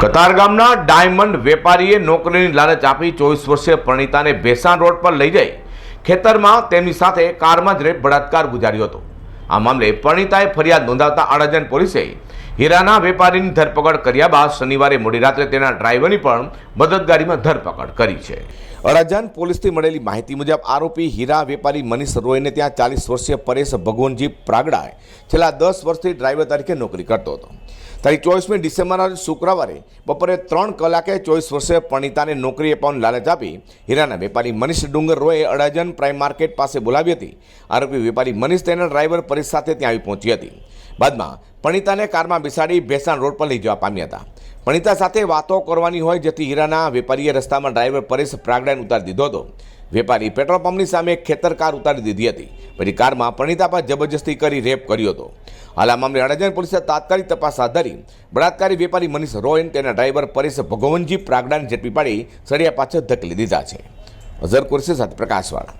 કતારગામના diamond વેપારીએ નોકરીની લાલચ આપી ચોવીસ વર્ષીય પરણિતાને ભેસાણ રોડ પર લઈ જઈ ખેતરમાં તેમની સાથે કારમાં જ રેપ બળાત્કાર ગુજાર્યો હતો. આ મામલે પરણિતાએ ફરિયાદ નોંધાવતા અડાજણ પોલીસે હીરાના વેપારીની ધરપકડ કર્યા બાદ શનિવારે મોડી રાત્રે તેના ડ્રાઈવરની પણ મદદગારીમાં ધરપકડ કરી છે. અડાજણ પોલીસથી મળેલી માહિતી મુજબ આરોપી હીરા વેપારી મનીષ રોયને ત્યાં ચાલીસ વર્ષીય પરેશ ભગવાનજી પ્રાગડાએ છેલ્લા દસ વર્ષથી ડ્રાઈવર તરીકે નોકરી કરતો હતો. તારીખ ચોવીસમી ડિસેમ્બરના શુક્રવારે બપોરે ત્રણ કલાકે ચોવીસ વર્ષે પરણિતાને નોકરી અપાવવાની લાલચ આપી હીરાના વેપારી મનીષ ડુંગર રોયે અડાજણ પ્રાઇમ માર્કેટ પાસે બોલાવી હતી. આરોપી વેપારી મનીષ તેના ડ્રાઈવર પરેશ સાથે ત્યાં આવી પહોંચી હતી. બાદમાં પણિતાને કારમાં બેસાડી ભેસાણ રોડ પર લઈ જવા પામ્યા હતા. પણિતા સાથે વાતો કરવાની હોય જેથી હીરાના વેપારીએ રસ્તામાં ડ્રાઈવર પરેશ પ્રાગડાને ઉતારી દીધો હતો. વેપારી પેટ્રોલ પંપની સામે ખેતર કાર ઉતારી દીધી હતી. પછી કારમાં પરણિતા પર જબરજસ્તી કરી રેપ કર્યો હતો. હાલ આ મામલે અડાજણ પોલીસે તાત્કાલિક તપાસ હાથ ધરી બળાત્કારી વેપારી મનીષ રોયન તેના ડ્રાઈવર પરેશ ભગવનજી પ્રાગડાને ઝડપી પાડી સળિયા પાછળ ધકેલી દીધા છે. અઝર કુરશી સાથે પ્રકાશવાળા.